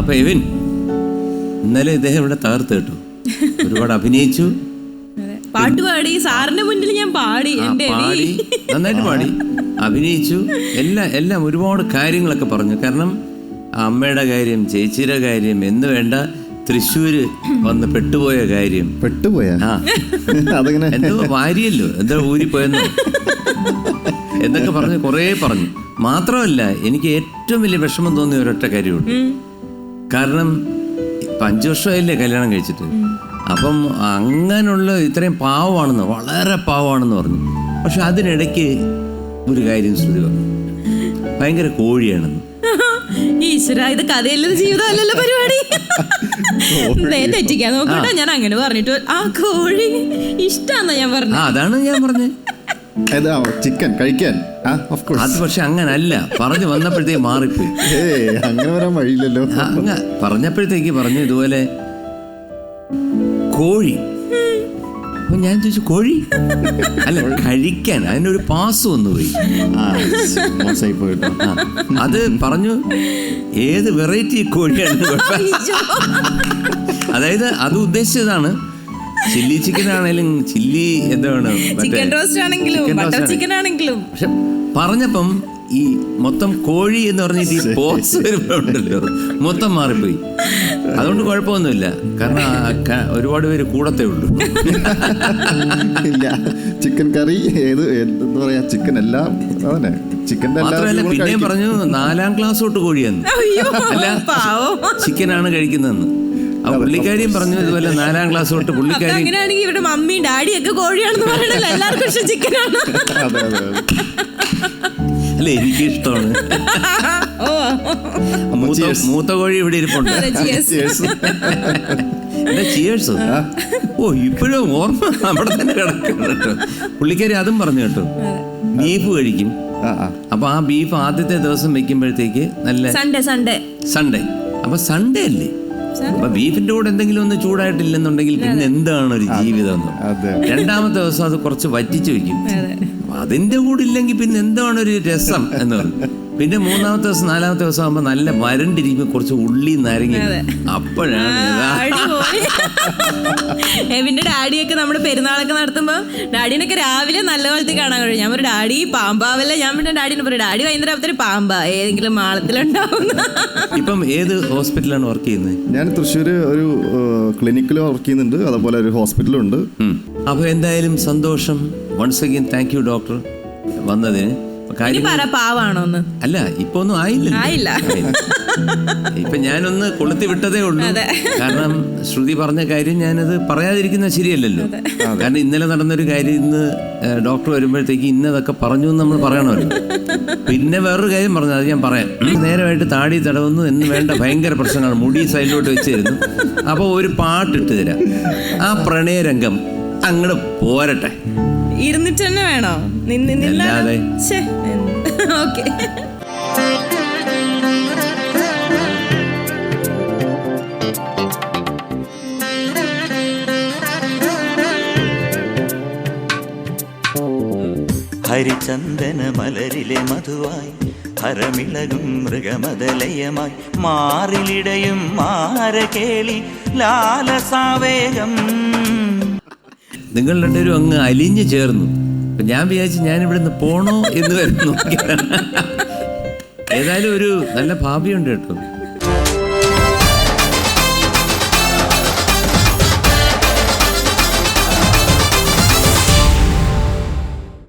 അപ്പൊ എവിൻ ഇന്നലെ ഇദ്ദേഹം ഇവിടെ തകർത്ത് കേട്ടു. ഒരുപാട് അഭിനയിച്ചു. അതെ. പാട്ട് പാടി സാറിന്റെ മുന്നിൽ ഞാൻ പാടി പാടി. നന്നായിട്ട് പാടി. അഭിനയിച്ചു. എല്ലാം എല്ലാം ഒരുപാട് കാര്യങ്ങളൊക്കെ പറഞ്ഞു. കാരണം അമ്മയുടെ കാര്യം ചേച്ചിയുടെ കാര്യം എന്ന് വേണ്ട തൃശ്ശൂര് വന്ന് പെട്ടുപോയ കാര്യം. പെട്ടുപോയാ? ആ. അതങ്ങനെ? എന്തോ വാരിയല്ലോ. എന്തോ ഊരിപ്പോയെന്നോ എന്നൊക്കെ പറഞ്ഞ് കുറേ പറഞ്ഞു. മാത്രമല്ല എനിക്ക് ഏറ്റവും വലിയ വിഷമം തോന്നിയ ഒരൊറ്റ കാര്യമുണ്ട്. കാരണം ഇപ്പം അഞ്ചു വർഷമായില്ലേ കല്യാണം കഴിച്ചിട്ട്? അപ്പം അങ്ങനെയുള്ള ഇത്രയും പാവമാണെന്ന് വളരെ പാവമാണെന്ന് പറഞ്ഞു. പക്ഷെ അതിനിടയ്ക്ക് ഒരു കാര്യം ശ്രുതി പറഞ്ഞു. ഭയങ്കര കോഴിയാണെന്ന്. ഈശ്വര ഇത് കഥയല്ലത് ജീവിതമല്ലല്ലോ പരിപാടി. തെറ്റിക്കാൻ നോക്കട്ടെ ഞാൻ അങ്ങനെ പറഞ്ഞിട്ട് ആ കോഴി. ഇഷ്ടാന്നാ ഞാൻ പറഞ്ഞു. അതാണ് ഞാൻ പറഞ്ഞത് ഏതാ ചിക്കൻ കഴിക്കാൻ? അത് പക്ഷെ അങ്ങനല്ല. പറഞ്ഞു വന്നപ്പോഴത്തേക്ക് മാറിപ്പോയി. അങ്ങനെ വരാൻ വഴിയില്ലല്ലോ. പറഞ്ഞപ്പോഴത്തേക്ക് പറഞ്ഞു ഇതുപോലെ കോഴി. അപ്പൊ ഞാൻ ചോദിച്ചു കോഴി? അല്ല കഴിക്കാൻ. അതിനൊരു പാസ് വന്നു പോയി ആ മോശമായി പോയിട്ടോ. ആ, അത് പറഞ്ഞു ഏത് വെറൈറ്റി കോഴിയാണ്? അതായത് അത് ഉദ്ദേശിച്ചതാണ് ചില്ലി ചിക്കൻ ആണെങ്കിലും ചില്ലി എന്താണ് ചിക്കൻ റോസ്റ്റ് ആണെങ്കിലും ബട്ടർ ചിക്കൻ ആണെങ്കിലും. പക്ഷെ പറഞ്ഞപ്പം ഈ മൊത്തം കോഴി എന്ന് പറഞ്ഞിട്ട് ഈ പോസ് വരുമ്പോണ്ടല്ലോ മൊത്തം മാറിപ്പോയി. അതുകൊണ്ട് കുഴപ്പമൊന്നുമില്ല. കാരണം ഒരുപാട് പേര് കൂടത്തേ ഉള്ളൂ. ഇല്ല. ചിക്കൻ കറി ഏത് എന്താ പറയാ? ചിക്കൻ എല്ലാം അതന്നെ മാത്രമല്ല പിന്നെയും പറഞ്ഞു നാലാം ക്ലാസ് തൊട്ട് കോഴിയെന്ന് അയ്യോ അല്ല. ചിക്കനാണ് കഴിക്കുന്നതെന്ന്. ആ പുള്ളിക്കാരിയും പറഞ്ഞു ഇതുപോലെ നാലാം ക്ലാസ് തൊട്ട് പുള്ളിക്കാരി അങ്ങനെയാണെങ്കിൽ ഇവിടെ മമ്മിയും ഡാഡിയൊക്കെ ഒക്കെ കോഴിയാണെന്ന് പറയണല്ലോ. എല്ലാവർക്കും ഇഷ്ടം ചിക്കനാണ്. അല്ല എനിക്ക് ഇഷ്ടമാണ്. മൂത്ത മൂത്ത കോഴി ഇവിടെ ഇരിപ്പുണ്ട്. ചിയേഴ്സ് ഓ ഇപ്പോഴും ഓർമ്മ അവിടെ തന്നെ കിടക്കുന്നു കേട്ടോ പുള്ളിക്കാരി അതും പറഞ്ഞു കേട്ടോ. ബീഫ് കഴിക്കും. ആ ആ. അപ്പൊ ആ ബീഫ് ആദ്യത്തെ ദിവസം വെക്കുമ്പോഴത്തേക്ക് നല്ല സൺഡേ സൺഡേ സൺഡേ അപ്പൊ സൺഡേ അല്ലേ? അപ്പൊ ബീഫിന്റെ കൂടെ എന്തെങ്കിലും ഒന്ന് ചൂടായിട്ടില്ലെന്നുണ്ടെങ്കിൽ പിന്നെ എന്താണ് ഒരു ജീവിതം എന്ന്? അതെ. രണ്ടാമത്തെ ദിവസം അത് കുറച്ച് വറ്റിച്ചു വെക്കും അതിന്റെ കൂടെ ഇല്ലെങ്കിൽ പിന്നെ എന്താണ് ഒരു രസം എന്ന് പറഞ്ഞു പിന്നെ മൂന്നാമത്തെ ദിവസം നാലാമത്തെ ദിവസം ആകുമ്പോ നല്ല വരണ്ടിരിക്കും കുറച്ച് ഉള്ളി നാരങ്ങ. അപ്പോഴാണ് എവിന്റെ ഡാഡിയൊക്കെ നമ്മുടെ പെരുന്നാളൊക്കെ നടത്തുമ്പോ ഡാഡിനൊക്കെ രാവിലെ നല്ല പോലത്തെ കാണാൻ കഴിയും. ഞാൻ ഒരു ഡാഡി പാമ്പാവല്ല? ഞാൻ പിന്നെ ഡാഡിനെ പറയും ഡാഡി വൈകുന്നേരം ആവുമ്പത്തേന് പാമ്പാ. ഏതെങ്കിലും മാളത്തിലുണ്ടാവും ഇപ്പം ഏത് ഹോസ്പിറ്റലാണ് വർക്ക് ചെയ്യുന്നത് ഞാൻ തൃശ്ശൂർ ഒരു ക്ലിനിക്കിൽ വർക്ക് ചെയ്യുന്നുണ്ട്. അതുപോലെ ഒരു ഹോസ്പിറ്റലുണ്ട്. അപ്പോൾ എന്തായാലും സന്തോഷം. Once again thank you doctor വന്നതിന്. പാവാണോന്ന് അല്ല ഇപ്പൊ ഒന്നും ആയില്ല. ആയില്ല. ഇപ്പൊ ഞാനൊന്ന് കൊളുത്തി വിട്ടതേ ഉള്ളൂ. കാരണം ശ്രുതി പറഞ്ഞ കാര്യം ഞാനത് പറയാതിരിക്കുന്ന ശരിയല്ലല്ലോ. കാരണം ഇന്നലെ നടന്നൊരു കാര്യം ഇന്ന് ഡോക്ടർ വരുമ്പോഴത്തേക്ക് ഇന്നതൊക്കെ പറഞ്ഞു എന്ന് നമ്മൾ പറയണമല്ലോ. പിന്നെ വേറൊരു കാര്യം പറഞ്ഞു അത് ഞാൻ പറയാം. നേരമായിട്ട് താടി തടവുന്നു എന്ന് വേണ്ട ഭയങ്കര പ്രശ്നങ്ങൾ മുടി സൈഡിലോട്ട് വെച്ചിരുന്നു. അപ്പോൾ ഒരു പാട്ടിട്ട് തരാം. ആ പ്രണയരംഗം അങ്ങോട്ട് പോരട്ടെ. ഇരുന്നിട്ട് തന്നെ വേണോ നിന്ന്. ഓക്കെ. ഹരിചന്ദന മലരിലെ മധുവായി ഹരമിളകും മൃഗമതലയമായി മാറിലിടയും മാരകേളി ലാലസാവേഗം നിങ്ങൾ രണ്ടുപേരും അങ്ങ് അലിഞ്ഞു ചേർന്നു. അപ്പൊ ഞാൻ വിചാരിച്ചു ഞാൻ ഇവിടുന്ന് പോണോ എന്ന് വരെ നോക്കിയതാണ്. ഏതായാലും ഒരു നല്ല ഭാവിയുണ്ട് കേട്ടോ.